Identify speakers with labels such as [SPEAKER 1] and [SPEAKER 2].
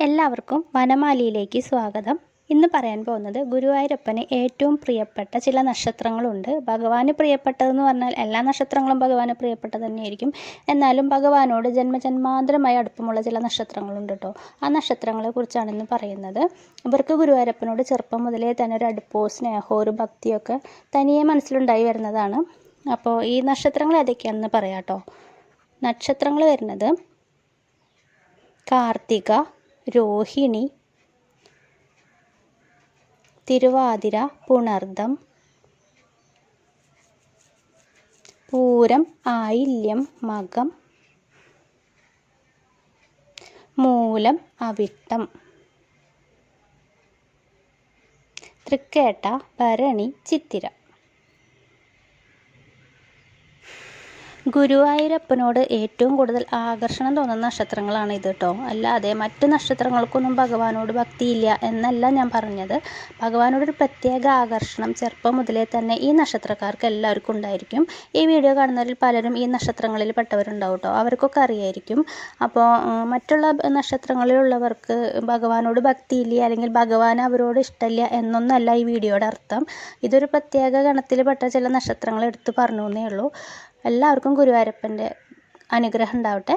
[SPEAKER 1] എല്ലാവർക്കും വനമാലിയിലേക്ക് സ്വാഗതം. ഇന്ന് പറയാൻ പോകുന്നത് ഗുരുവായൂരപ്പന് ഏറ്റവും പ്രിയപ്പെട്ട ചില നക്ഷത്രങ്ങളുണ്ട്. ഭഗവാന് പ്രിയപ്പെട്ടതെന്ന് പറഞ്ഞാൽ എല്ലാ നക്ഷത്രങ്ങളും ഭഗവാന് പ്രിയപ്പെട്ടത് തന്നെയായിരിക്കും. എന്നാലും ഭഗവാനോട് ജന്മജന്മാന്തരമായി അടുപ്പമുള്ള ചില നക്ഷത്രങ്ങളുണ്ട് കേട്ടോ ആ നക്ഷത്രങ്ങളെ കുറിച്ചാണ് ഇന്ന് പറയുന്നത്. ഇവർക്ക് ഗുരുവായൂരപ്പനോട് ചെറുപ്പം മുതലേ തന്നെ ഒരു അടുപ്പോ സ്നേഹവും ഒരു ഭക്തിയൊക്കെ തനിയെ മനസ്സിലുണ്ടായി വരുന്നതാണ്. അപ്പോൾ ഈ നക്ഷത്രങ്ങൾ ഏതൊക്കെയാണെന്ന് പറയാം കേട്ടോ നക്ഷത്രങ്ങൾ വരുന്നത് കാർത്തിക രോഹിണി തിരുവാതിര പുണർദം പൂരം ആയില്യം മകം മൂലം അവിട്ടം തൃക്കേട്ട ഭരണി ചിത്തിര. ഗുരുവായൂരപ്പനോട് ഏറ്റവും കൂടുതൽ ആകർഷണം തോന്നുന്ന നക്ഷത്രങ്ങളാണ് ഇത് കേട്ടോ അല്ലാതെ മറ്റ് നക്ഷത്രങ്ങൾക്കൊന്നും ഭഗവാനോട് ഭക്തിയില്ല എന്നല്ല ഞാൻ പറഞ്ഞത്. ഭഗവാനോടൊരു പ്രത്യേക ആകർഷണം ചെറുപ്പം മുതലേ തന്നെ ഈ നക്ഷത്രക്കാർക്ക് എല്ലാവർക്കും ഉണ്ടായിരിക്കും. ഈ വീഡിയോ കാണുന്നവരിൽ പലരും ഈ നക്ഷത്രങ്ങളിൽ പെട്ടവരുണ്ടാവും കേട്ടോ അവർക്കൊക്കെ അറിയായിരിക്കും. അപ്പോൾ മറ്റുള്ള നക്ഷത്രങ്ങളിലുള്ളവർക്ക് ഭഗവാനോട് ഭക്തിയില്ല അല്ലെങ്കിൽ ഭഗവാൻ അവരോട് ഇഷ്ടമില്ല എന്നൊന്നല്ല ഈ വീഡിയോയുടെ അർത്ഥം. ഇതൊരു പ്രത്യേക ഗണത്തിൽപ്പെട്ട ചില നക്ഷത്രങ്ങൾ എടുത്തു പറഞ്ഞു എന്നേ ഉള്ളൂ. എല്ലാവർക്കും ഗുരുവായൂരപ്പന്റെ അനുഗ്രഹം ഉണ്ടാവട്ടെ.